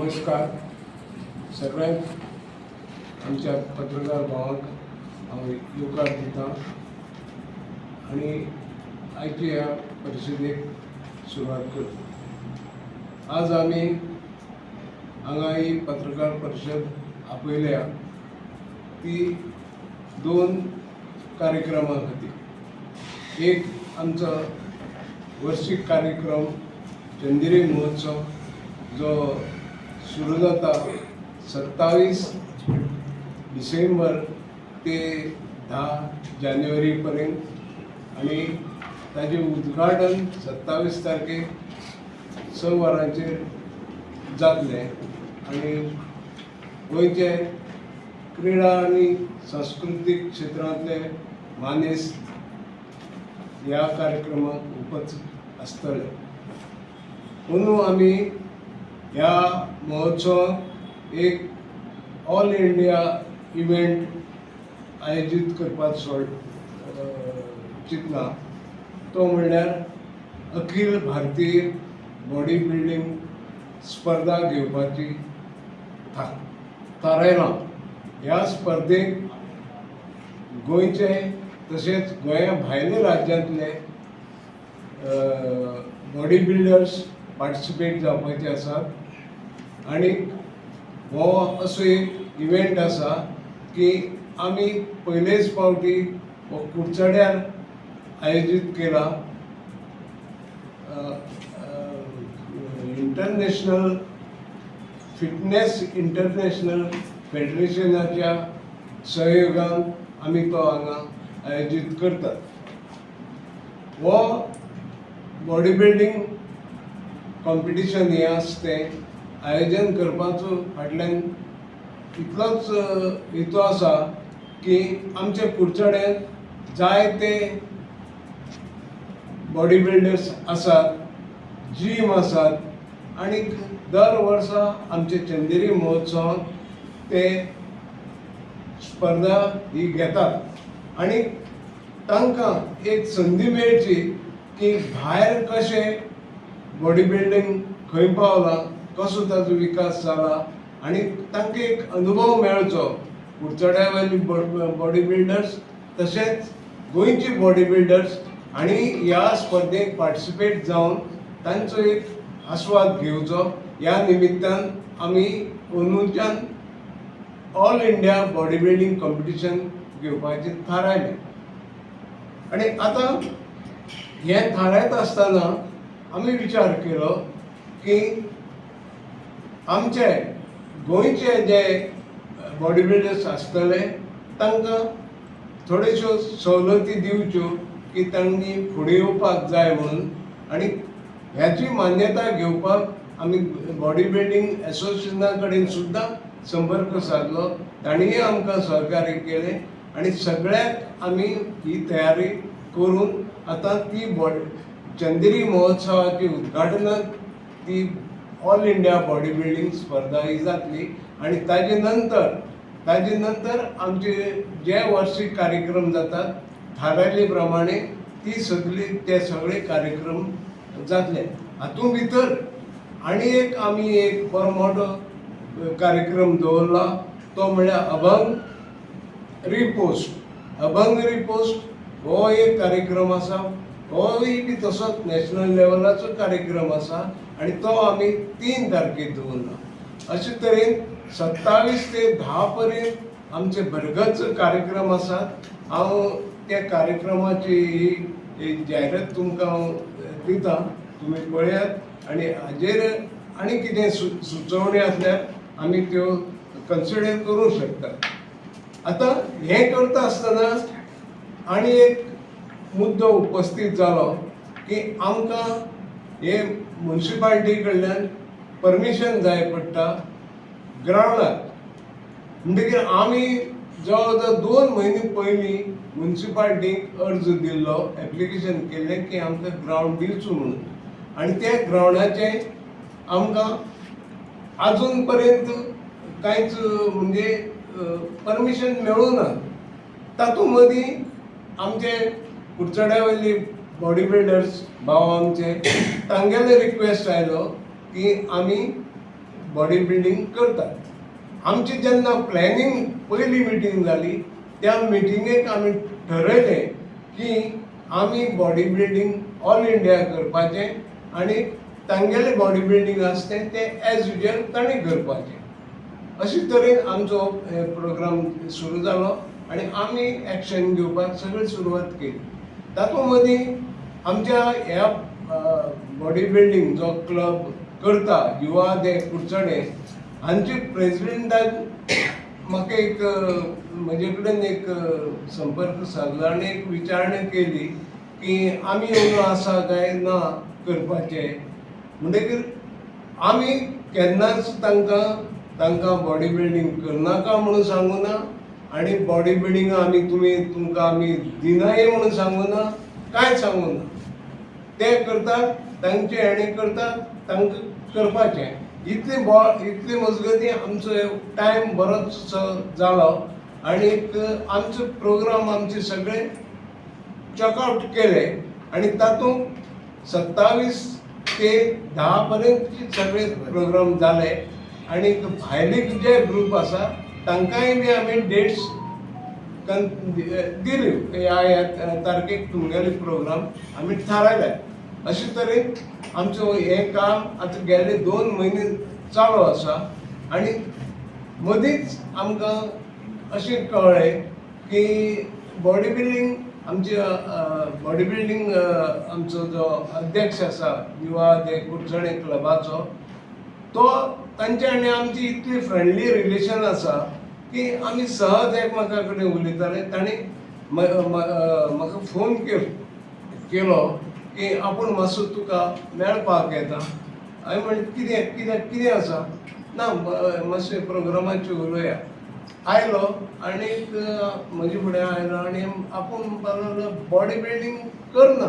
नमस्कार. सगळ्यात आमच्या पत्रकार भावाक हांव येवकार दिता आनी आयची ह्या परिशदेक सुरवात करता. आज आमी हांगा ही पत्रकार परिशद आपयल्या ती दोन कार्यक्रमां खातीर एक आमचो वर्शीक कार्यक्रम चंदिरी महोत्सव जो सुरू जाता सत्तावीस डिसेंबर ते धा जानेवारी पर्यंत आनी उद्घाटन सत्तावीस तारखेक स वरांचेर जातलें. आनी गोंयचे क्रिडा आनी सांस्कृतीक क्षेत्रांतले मानेस ह्या कार्यक्रमाक उपस्थित आसतले म्हणून आमी ह्या महोत्सवाक एक ऑल इंडिया इव्हेंट आयोजीत करपाक सोड अ, चिंतला तो म्हणल्यार अखील भारतीय बॉडी बिल्डींग स्पर्धा घेवपाची था थारायलां. ह्या स्पर्धेक गोंयचे तशेंच गोंया भायले राज्यांतले बॉडी बिल्डर्स पार्टिसिपेट जावपाचे आसात. आनी हो असो एक इव्हेंट आसा की आमी पयलेच फावटी हो कुडचड्यार आयोजीत केला. इंटरनॅशनल फिटनेस इंटरनॅशनल फेडरेशनाच्या सहयोगान आमी तो हांगा आयोजीत करतात. हो बॉडी बिल्डींग कॉम्पिटिशन हें आसा तें आयोजन करपाचो फाटल्यान इतलोच हेतू आसा की आमचे कुडचड्यान जायते बॉडी बिल्डर्स आसात जीम आसात आनी दर वर्सा आमचे चंदेरी महोत्सवांत ते स्पर्धा ही घेतात. आनी तांकां एक संदी मेळची की भायर कशें बॉडी बिल्डींग खंय पावलां कसो ताजो विकास जाला आनी तांकां एक अनुभव मेळचो कुडचड्या वयली बॉडी बिल्डर्स तशेंच गोंयची बॉडी बिल्डर्स आनी ह्या स्पर्धेक पार्टिसिपेट जावन तांचो एक आस्वाद घेवचो ह्या निमित्तान आमी अंदूच्यान all India body building competition घेवपाचें थारायलें आनी आतां हें थारायत आसतना आमी विचार केलो की आमचे गोंयचे जे बॉडी बिल्डर्स आसतले तांकां थोड्योश्यो सवलती दिवच्यो की तांणी फुडें येवपाक जाय म्हणून आनी ह्याची मान्यता घेवपाक आमी बॉडी बिल्डींग एसोसिएशना कडेन सुद्दां संपर्क सादलो तांणीय आमकां सहकार्य केलें. आनी सगळ्याक आमी ही तयारी करून आतां ती बॉडी चंदेरी महोत्सवाची उद्घाटनाक ती ऑल इंडिया बॉडी बिल्डींग स्पर्धा ही जातली आनी ताजे नंतर ताजे नंतर आमचे जे वार्षिक कार्यक्रम जातात थारायले प्रमाणे ती सगळी ते सगळे कार्यक्रम जातले. हातूंत भितर आनी एक आमी एक बरो मोठो कार्यक्रम दवरला तो म्हळ्यार अभंग रिपोस्ट. अभंग रिपोस्ट हो एक कार्यक्रम आसा होय बी तसोच नॅशनल लेवलाचो कार्यक्रम आसा आनी तो आमी तीन तारखेक दवरला अशे तरेन सत्तावीस ते धा पर्यंत आमचे भरगच कार्यक्रम आसात हांव त्या कार्यक्रमाची ही जायरात तुमकां हांव दिता. तुमी पळयात आनी हाजेर आनी कितें सु सुचोवणी आसल्यार आमी त्यो कन्सिडर करूंक शकतात आतां हें करता आसतना आनी एक मुद्दो उपस्थीत जालो की आमकां हे मुन्सिपाल्टी कडल्यान परमिशन जाय पडटा ग्रावंडाक म्हणटकीर आमी जवळ जवळ दोन म्हयने पयलीं मुन्सिपाल्टीक अर्ज दिल्लो एप्लिकेशन केल्लें की आमकां ग्रावंड दिवचो म्हणून आनी त्या ग्रावंडाचें आमकां आजून पर्यंत कांयच म्हणजे परमिशन मेळूं ना तातूंत मदीं आमचे कुडचड्या वयली बॉडी बिल्डर्स भाव आमचे तांगेले रिक्वेस्ट आयलो की आमी बॉडी बिल्डींग करतात. आमची जेन्ना प्लॅनिंग पयली मिटींग जाली त्या मिटिंगेक आमी ठरयलें की आमी बॉडी बिल्डींग ऑल इंडिया करपाचें आनी तांगेलें बॉडी बिल्डींग आसता तें ते एज युजल तांणी करपाचें अशे तरेन आमचो प्रोग्राम सुरू जालो आनी आमी एक्शन घेवपाक सगळी सुरवात केली. तातूंत मदीं आमच्या ह्या बॉडी बिल्डींग जो क्लब करता युवा दे कुडचणे हांचे प्रेसिडेंटान म्हाका एक म्हजे कडेन एक संपर्क साधलो आनी एक विचारणी केली की आमी येवन आसा काय ना करपाचे. म्हणटकीर आमी केन्नाच तांकां तांकां बॉडी बिल्डींग करनाका म्हणून सांगूना आणि आनी बॉडी बिल्डींग आमी तुमी तुमकां आमी दिनाय म्हणून सांगूं ना सांगूना सांगूं ना? ते करतात तांचे हेणे करतात तांकां करपाचें. इतली बॉ इतली मजगती आमचो टायम बरोच जालो आनीक आमचो प्रोग्राम आमचे सगळे चॉकआउट केले. आणि तातूंत सत्तावीस ते धा पर्यंत सगळे प्रोग्राम जाले आणि भायले जे ग्रूप आसा तांकांय बी आमी डेट्स दिल्यो ह्या ह्या तारखेक तुमगेले प्रोग्राम आमी थारायले अशे तरेन आमचो हें काम आतां गेले दोन म्हयने चालू आसा आनी मदींच आमकां अशें कळ्ळें की बॉडी बिल्डींग आमचे बॉडी बिल्डींग आमचो जो अध्यक्ष आसा युवा दे कुडचणे क्लबाचो तो तांचे आनी आमची इतली फ्रेंडली रिलेशन आसा की आमी सहज एकमेका कडेन उलयताले ताणी म्हाका फोन केलो केलो की आपूण मातसो तुका मेळपाक येता. हांवें म्हणलें कितें कितें कितें आसा ना मातशें प्रोग्रामाचें उलोवया आयलो आनीक म्हजे फुडें आयलो आनी आपूण म्हणपाक लागलो बॉडी बिल्डींग करना.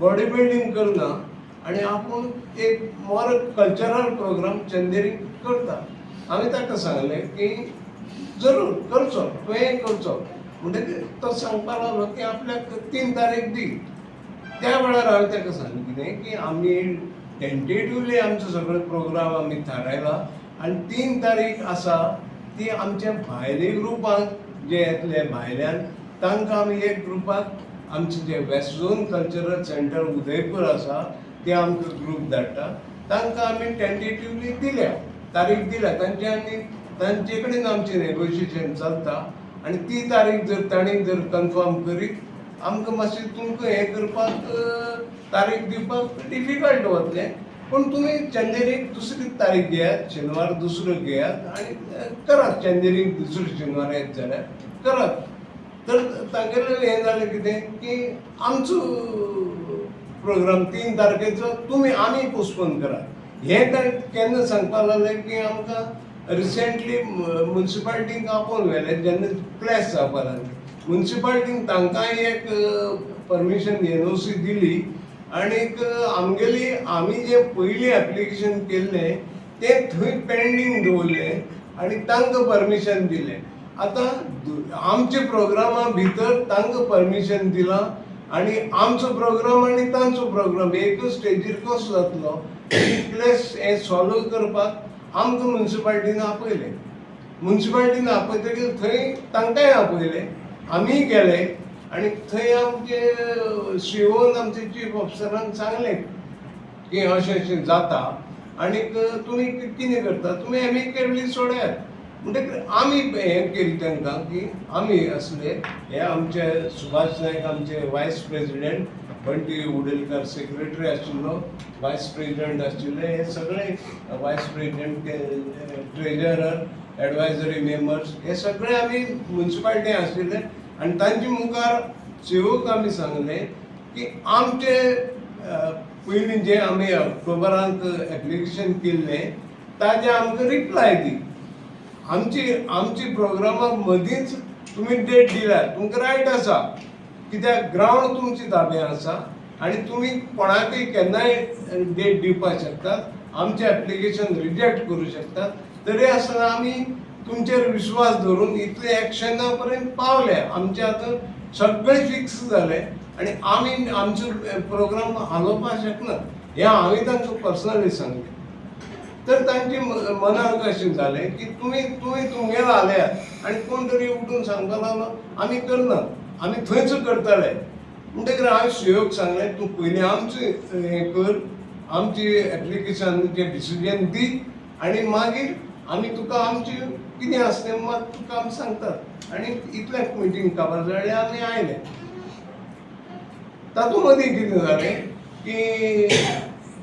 बॉडी बिल्डींग करना. आनी आपूण एक मोर कल्चरल प्रोग्राम चंदेरी करता. हांवें ताका सांगलें की जरूर करचो तुवें करचो. म्हणटकीर तो सांगपाक लागलो की आपल्याक तीन तारीख दी. त्या वेळार हांवें ताका सांगलें कितें की आमी टेंटेटिवली आमचो सगळो प्रोग्राम आमी थारायला. आनी तीन तारीख आसा ती आमच्या भायले ग्रुपांक जे येतले भायल्यान तांकां आमी एक ग्रुपाक आमचें जे west zone cultural centre Udaipur आसा ते आमकां ग्रूप धाडटा तांकां आमी टेंटेटिवली दिल्या. तारीख दिल्या. तांचे आनी तांचे कडेन आमचें नेगोशिएशन चलता. आनी ती तारीख जर ताणी जर कन्फर्म करीत आमकां मातशें तुमकां हें करपाक तारीख दिवपाक डिफिकल्ट वतलें. पूण तुमी चंदेरीक दुसरी तारीख घेयात शेनवार दुसरो घेयात आनी करात. चंदेरीक दुसरो शेनवार येत जाल्यार करात. तर तांगेलें हें जालें कितें? की आमचो प्रोग्राम तीन तारखेचो तुमी आमी पोस्टपोन करात हे ताणें केन्ना सांगपाक लागलें की आमकां रिसेंटली मुन्सिपाल्टीक आपोवन व्हेलें जेन्ना क्लॅश जावपाक लागलें मुन्सिपाल्टीन तांकांय एक परमिशन एन ओ सी दिली. आनीक आमगेली आमी जे पयलीं एप्लिकेशन केल्लें तें थंय पेंडींग दवरलें आनी तांकां परमिशन दिलें. आतां आमच्या प्रोग्रामा भितर तांकां परमिशन दिलां. आनी आमचो प्रोग्राम आनी तांचो प्रोग्राम एकूच स्टेजीर कसो जातलो? प्लस हें सॉल्व करपाक आमकां मुन्सिपाल्टीन आपयलें. मुन्सिपाल्टीन आपयतकीर थंय तांकांय आपयलें. आमी गेले आनी थंय आमचे शिवोन आमचे चीफ ऑफिसरान सांगलें की अशें अशें जाता आनीक तुमी कितें करता? तुमी एमिकेबली सोडयात. म्हणटकीर आमी हें केलें तांकां की आमी आसले हे आमचे सुभाष नायक आमचे vice president Bunty Udyalkar secretary आशिल्लो वायस प्रेजिडंट आशिल्ले हे सगळे vice president treasurer advisory members हे सगळे आमी मुन्सिपाल्टी आशिल्ले आनी तांचे मुखार सेवक आमी सांगले की आमचे पयलीं जे आमी ऑक्टोबरांत एप्लिकेशन केल्लें ताजे आमकां रिप्लाय दी. आमची आमची प्रोग्रामा मदींच तुमी डेट दिल्या तुमकां रायट आसा कित्याक ग्रावंड तुमचे ताब्यात आसा आनी तुमी कोणाकय केन्नाय डेट दिवपाक शकतात आमचें एप्लिकेशन रिजेक्ट करूं शकतात तरी आसतना आमी तुमचेर विश्वास धरून इतले एक्शना पर्यंत पावले. आमचे आतां सगळें फिक्स जालें आनी आमी आमचो प्रोग्राम हालोवपाक शकनात हें हांवें तांकां पर्सनली सांगलें तर तांची मनाक अशें जालें की तुमी तुमी तुमगेर आल्यात आनी कोण तरी उठून सांगतालो "ना, आमी करना आमी थंयच करतले म्हणटकीर हांवें सुयोग सांगलें तूं पयलीं आमचें हें कर आमची एप्लिकेशनाचें डिसिजन दी आनी मागीर आमी तुका आमचें कितें आसलें मात तुका आमी सांगतात. आनी इतलें मिटींग काबार जालें आमी आयले तातूंत मदीं कितें जालें की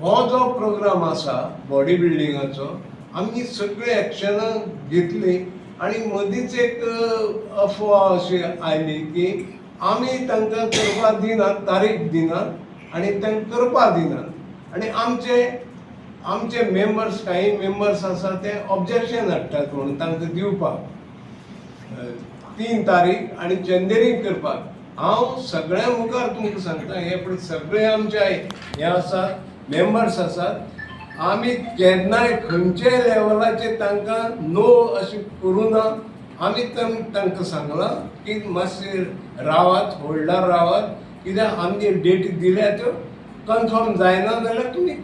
हो जो प्रोग्राम आसा बॉडी बिल्डिंगाचो आमी सगळीं एक्शनां घेतली आनी मदींच एक अफवा अशी आयली की आमी तांकां करपाक दिनात तारीख दिनात आनी तांकां करपाक दिनात. आनी आमचे आमचे मेंबर्स काही मेंबर्स आसा ते ऑब्जेक्शन हाडटात म्हणून तांकां दिवपाक तीन तारीख आनी चंदेरीक करपाक हांव सगळ्या मुखार तुमकां सांगता हे पळय सगळे आमचे हे आसात मेंबर्स आसात आमी केन्नाय खंयच्याय लेवलाचेर तांकां नो अशें करूं ना आमी तांकां सांगलां की मातशें रावात होल्डार रावात कित्याक आमगे डेटी दिल्या त्यो कन्फर्म जायना जाल्यार तुमी